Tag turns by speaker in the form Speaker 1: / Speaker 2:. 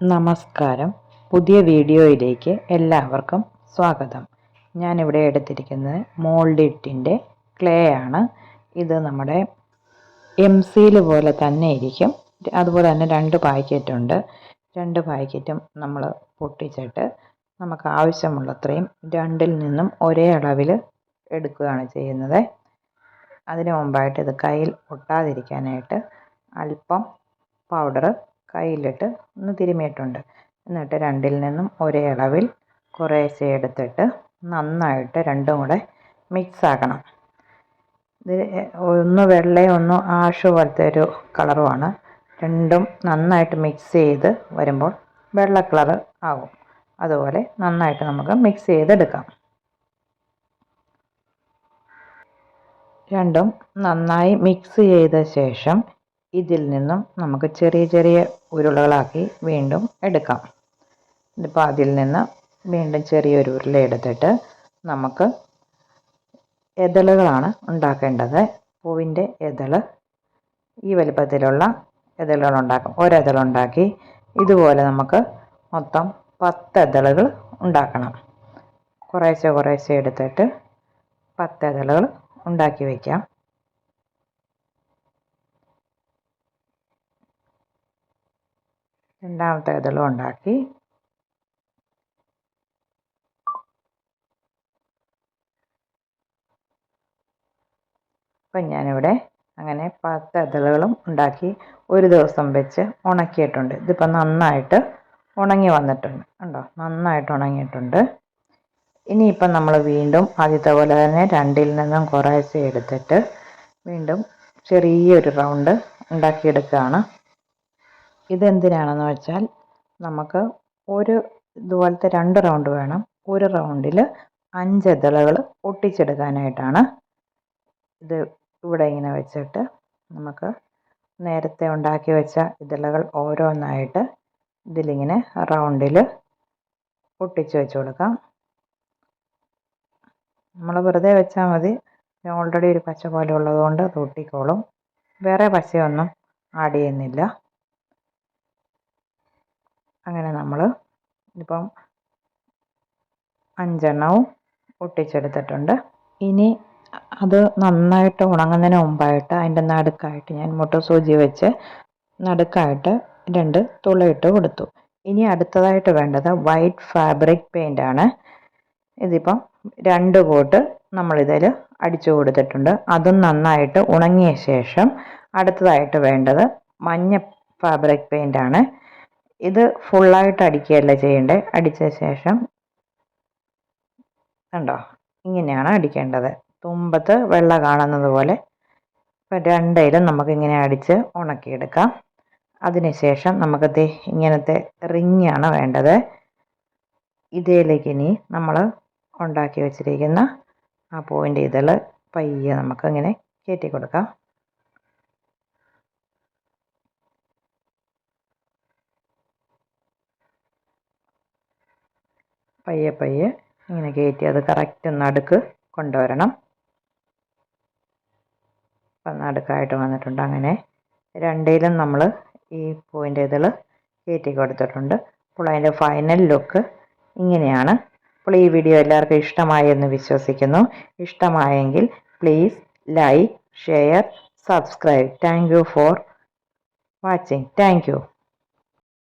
Speaker 1: നമസ്കാരം. പുതിയ വീഡിയോയിലേക്ക് എല്ലാവർക്കും സ്വാഗതം. ഞാനിവിടെ എടുത്തിരിക്കുന്നത് മോൾഡിറ്റിന്റെ ക്ലേ ആണ് ഇത് നമ്മുടെ എം സീൽ പോലെ തന്നെ ഇരിക്കും. അതുപോലെ തന്നെ രണ്ട് പാക്കറ്റ് ഉണ്ട്. രണ്ട് പാക്കറ്റും നമ്മൾ പൊട്ടിച്ചിട്ട് നമുക്ക് ആവശ്യമുള്ളത്രയും രണ്ടിൽ നിന്നും ഒരേ അളവിൽ എടുക്കുകയാണ് ചെയ്യുന്നത്. അതിനു മുമ്പായിട്ട് ഇത് കയ്യിൽ ഒട്ടാതിരിക്കാനായിട്ട് അല്പം പൗഡർ കയ്യിലിട്ട് ഒന്ന് തിരുമിയിട്ടുണ്ട്. എന്നിട്ട് രണ്ടിൽ നിന്നും ഒരേ അളവിൽ കുറേശ്ശെ എടുത്തിട്ട് നന്നായിട്ട് രണ്ടും കൂടെ മിക്സ് ആക്കണം. ഒന്ന് വെള്ളയും ഒന്ന് ആഷ് പോലത്തെ ഒരു കളറുമാണ് രണ്ടും നന്നായിട്ട് മിക്സ് ചെയ്ത് വരുമ്പോൾ വെള്ള കളർ ആകും അതുപോലെ നന്നായിട്ട് നമുക്ക് മിക്സ് ചെയ്തെടുക്കാം. രണ്ടും നന്നായി മിക്സ് ചെയ്ത ശേഷം ഇതിൽ നിന്നും നമുക്ക് ചെറിയ ചെറിയ ഉരുളകളാക്കി വീണ്ടും എടുക്കാം. ഇതിപ്പോൾ അതിൽ നിന്ന് വീണ്ടും ചെറിയൊരു ഉരുള എടുത്തിട്ട് നമുക്ക് എതളുകളാണ് ഉണ്ടാക്കേണ്ടത്. പൂവിന്റെ എതൾ ഈ വലിപ്പത്തിലുള്ള എതളുകൾ ഉണ്ടാക്കും. ഒരെതളുണ്ടാക്കി ഇതുപോലെ നമുക്ക് മൊത്തം പത്ത് എതളുകൾ ഉണ്ടാക്കണം. കുറേശ്ശെ കുറേശ്ശെ എടുത്തിട്ട് പത്ത് എതളുകൾ ഉണ്ടാക്കി വയ്ക്കാം രണ്ടാമത്തെ ഇതളും ഉണ്ടാക്കി. അപ്പം ഞാനിവിടെ അങ്ങനെ പത്ത് ഇതളുകളും ഉണ്ടാക്കി ഒരു ദിവസം വെച്ച് ഉണക്കിയിട്ടുണ്ട്. ഇതിപ്പോൾ നന്നായിട്ട് ഉണങ്ങി വന്നിട്ടുണ്ട് ഉണ്ടോ നന്നായിട്ട് ഉണങ്ങിയിട്ടുണ്ട്. ഇനിയിപ്പം നമ്മൾ വീണ്ടും ആദ്യത്തെ പോലെ തന്നെ രണ്ടിൽ നിന്നും കുറേശ്ശെ എടുത്തിട്ട് വീണ്ടും ചെറിയൊരു റൗണ്ട് ഉണ്ടാക്കിയെടുക്കുകയാണ്. ഇതെന്തിനാണെന്ന് വെച്ചാൽ നമുക്ക് ഒരു ഇതുപോലത്തെ രണ്ട് റൗണ്ട് വേണം. ഒരു റൗണ്ടിൽ അഞ്ച് ഇതളുകൾ ഒട്ടിച്ചെടുക്കാനായിട്ടാണ് ഇത് ഇവിടെ ഇങ്ങനെ വെച്ചിട്ട് നമുക്ക് നേരത്തെ ഉണ്ടാക്കി വെച്ച ഇതളകൾ ഓരോന്നായിട്ട് ഇതിലിങ്ങനെ റൗണ്ടിൽ ഒട്ടിച്ച് വെച്ച് കൊടുക്കാം. നമ്മൾ വെറുതെ വെച്ചാൽ മതി. ഓൾറെഡി ഒരു പച്ച പോലെ ഉള്ളതുകൊണ്ട് അത് ഒട്ടിക്കോളും. വേറെ പശയൊന്നും ആഡ് ചെയ്യുന്നില്ല. അങ്ങനെ നമ്മൾ ഇപ്പം അഞ്ചെണ്ണവും ഒട്ടിച്ചെടുത്തിട്ടുണ്ട്. ഇനി അത് നന്നായിട്ട് ഉണങ്ങുന്നതിന് മുമ്പായിട്ട് അതിന്റെ നടുക്കായിട്ട് ഞാൻ മുട്ട സൂചി വെച്ച് നടുക്കായിട്ട് രണ്ട് തുളയിട്ട് കൊടുത്തു. ഇനി അടുത്തതായിട്ട് വേണ്ടത് വൈറ്റ് ഫാബ്രിക് പെയിന്റ് ആണ്. ഇതിപ്പം രണ്ട് കോട്ട് നമ്മളിതിൽ അടിച്ചു കൊടുത്തിട്ടുണ്ട്. അതും നന്നായിട്ട് ഉണങ്ങിയ ശേഷം അടുത്തതായിട്ട് വേണ്ടത് മഞ്ഞ ഫാബ്രിക് പെയിന്റ് ആണ്. ഇത് ഫുള്ളായിട്ട് അടിക്കുകയല്ല ചെയ്യേണ്ടത് അടിച്ച ശേഷം കണ്ടോ? ഇങ്ങനെയാണ് അടിക്കേണ്ടത്. തുമ്പത്ത് വെള്ള കാണുന്നത് പോലെ ഇപ്പം രണ്ടയിലും നമുക്കിങ്ങനെ അടിച്ച് ഉണക്കിയെടുക്കാം. അതിനുശേഷം നമുക്കത് ഇങ്ങനത്തെ റിങ്ങാണ് വേണ്ടത്. ഇതിലേക്ക് ഇനി നമ്മൾ ഉണ്ടാക്കി വെച്ചിരിക്കുന്ന ആ പൂവിന്റെ ഇതൾ പയ്യെ നമുക്കിങ്ങനെ കയറ്റി കൊടുക്കാം. പയ്യെ പയ്യെ ഇങ്ങനെ കയറ്റി അത് കറക്റ്റ് നടുക്ക് കൊണ്ടുവരണം. അപ്പം നടുക്കായിട്ട് വന്നിട്ടുണ്ട്. അങ്ങനെ രണ്ടിലും നമ്മൾ ഈ പൂവിന്റെ ഇതിൽ കയറ്റി കൊടുത്തിട്ടുണ്ട്. അപ്പോൾ അതിന്റെ ഫൈനൽ ലുക്ക് ഇങ്ങനെയാണ്. അപ്പോൾ ഈ വീഡിയോ എല്ലാവർക്കും ഇഷ്ടമായി എന്ന് വിശ്വസിക്കുന്നു. ഇഷ്ടമായെങ്കിൽ please like share subscribe thank for watching thank